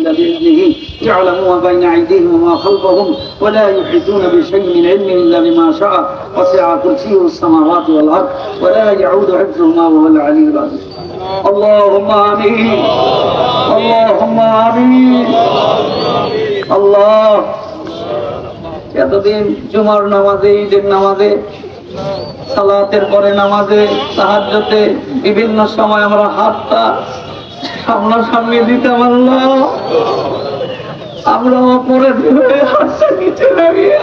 إلا بإذنه يعلم ما بين أيديهم وما خلفهم ولا يحيطون بشيء من علمه إلا بما شاء وسع كرسيه السماوات والأرض ولا يعود حفظهما وهو العلي العظيم اللهم آمين اللهم آمين الله এতদিন জুমার নামাজে ঈদের নামাজে সালাতের পরে নামাজে সাহায্যতে বিভিন্ন সময় আমরা হাতটা সামনাসামনি দিতাম আল্লাহ আমরা অপরাধ হয়ে হাতটা নিচে লাগিয়ে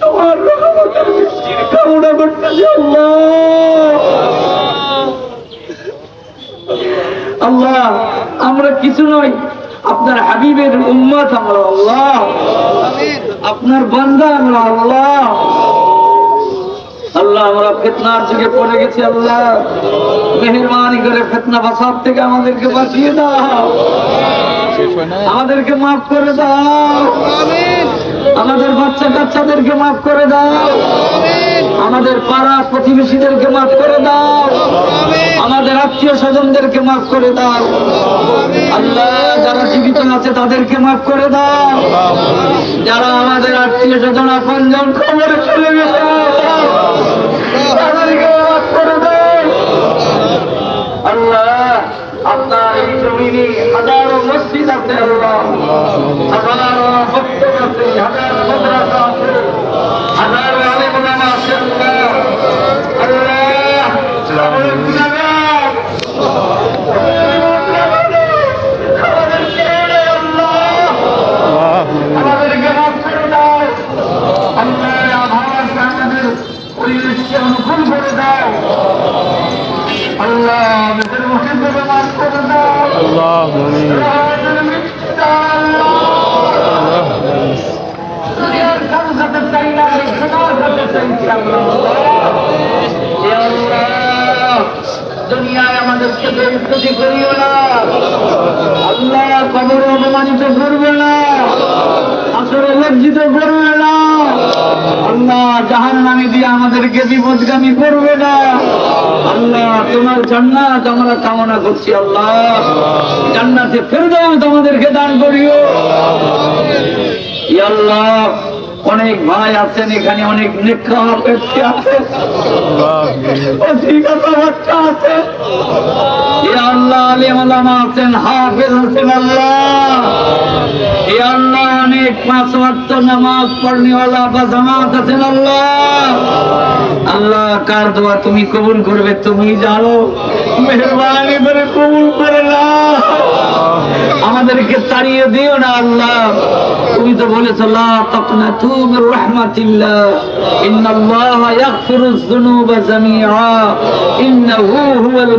তোমার রহমতের বৃষ্টির কামনা করতেছি আল্লাহ। আল্লাহ আমরা কিছু নই আপনার হাবিবের উম্মত আমরা আল্লাহ। আপনার বান্দা আমরা আল্লাহ। আল্লাহ, আমরা ফেতনার যুগে পড়ে গেছি, আল্লাহ। মেহরবানি করে ফেতনা বাসার থেকে আমাদেরকে বাঁচিয়ে দাও। আমাদেরকে মাফ করে দাও। আমাদের বাচ্চা কাচ্চাদেরকে মাফ করে দাও। আমাদের পাড়া প্রতিবেশীদেরকে মাফ করে দাও। আমাদের আত্মীয় স্বজনদেরকে মাফ করে দাও। আল্লাহ, যারা জীবিত আছে তাদেরকে মাফ করে দাও। যারা আমাদের আত্মীয় স্বজন আপন জন খবরে চলে গেছে তাদেরকে মাফ করে দাও আল্লাহ আপনার এই জমিনে হাজারো আছে আল্লাহ হাজারো আছে হাজারো মাদ্রাসা আছে হাজারো আলেম আছে অনুকূল করে দাও। আল্লাহ আমাদের মুসিবতকে মাফ করে দাও আল্লাহ দুনিয়ায় আমাদেরকে বেইজ্জতি করিও না। আল্লাহ কবরে অপমানিত করবে না। আসরে লজ্জিত করবে না। আল্লাহ জাহান নামে দিয়ে আমাদেরকে বিপদগামী করবে না। আল্লাহ তোমার জান্নাত আমরা কামনা করছি আল্লাহ। জান্নাতে ফেরদাউস আমাদেরকে দান করিও। আল্লাহ অনেক ভাই আছেন এখানে অনেক ব্যক্তি আছে। বাচ্চা আছে। আল্লাহ আলিম আলামা আছেন হাফেজ আছেন আল্লাহ। তুমি কবুল করবে তুমি জানো। মেহরবানি করে কবুল করে না আমাদেরকে তাড়িয়ে দিও না আল্লাহ। তুমি তো বলেছ, লা তাকনাতু মির রাহমাতিল্লাহ। ইন্নাহু হুয়াল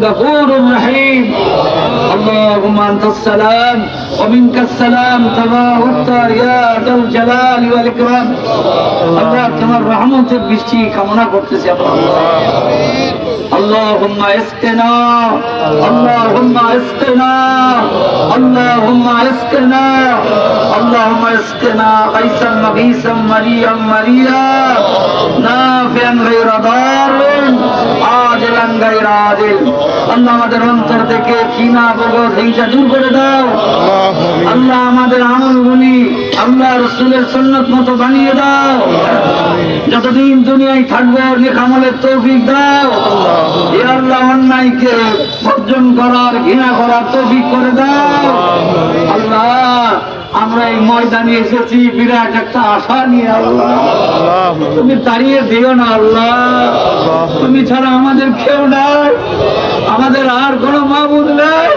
রহিম। اللهم انت السلام ومنك السلام تباركت يا ذا الجلال والاكرام আল্লাহ তোমার রহমতের বৃষ্টি কামনা করতেছি আল্লাহ اللهم اسقنا اللهم اسقنا اللهم اسقنا اللهم اسقنا غيثا مغيثا مريا مريا نافعا غير ضار عاجلا غير عاجل আল্লাহ আমাদের অন্তর থেকে কিনা বগর হিংসা দূর করে দাও। আল্লাহ আমাদের আমলগুলি আল্লাহ রসুলের সন্ন্যত মতো বানিয়ে দাও। যতদিন দুনিয়ায় থাকব নেকামলের তৌফিক দাও। এ আল্লাহ অন্যায়কে বর্জন করার ঘৃণা করার তৌফিক করে দাও। আল্লাহ আমরা এই ময়দানে এসেছি, বিরাট একটা আশা নিয়ে আল্লাহ। তুমি দাঁড়িয়ে দিও না আল্লাহ। তুমি ছাড়া আমাদের কেউ নাই। আমাদের আর কোনো মাবুদ নাই।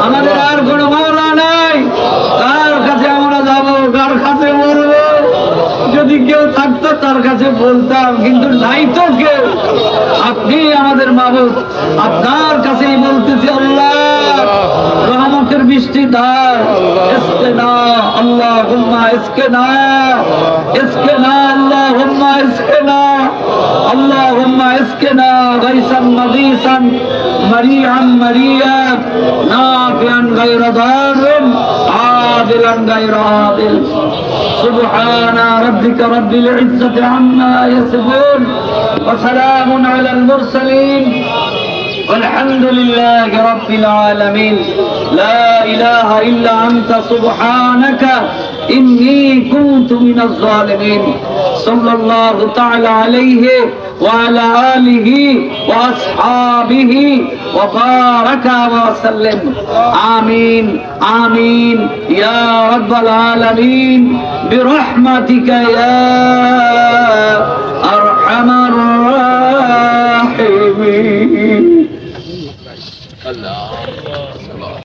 আমাদের আর কোনো মাওলা নাই। কার কাছে আমরা যাব, কার কাছে মরবো? যদি কেউ থাকতো, তার কাছে বলতাম, কিন্তু নাই তো কেউ। আপনি আমাদের মাবুদ। আপনার কাছেই বলতেছি আল্লাহ। রহমতের বৃষ্টি দাও। اسقنا اسقنا اللهم اسقنا اللهم اسقنا غيثا مغيثا مريعا مريئا نافعا غير ضار عادلا غير عادل سبحان ربك رب العزة عما يصفون وسلام على المرسلين والحمد لله رب العالمين. لا إله إلا أنت سبحانك إني كنت من الظالمين. صلى الله تعالى عليه وعلى آله وأصحابه وبارك وسلم. آمين آمين. يا رب العالمين برحمتك يا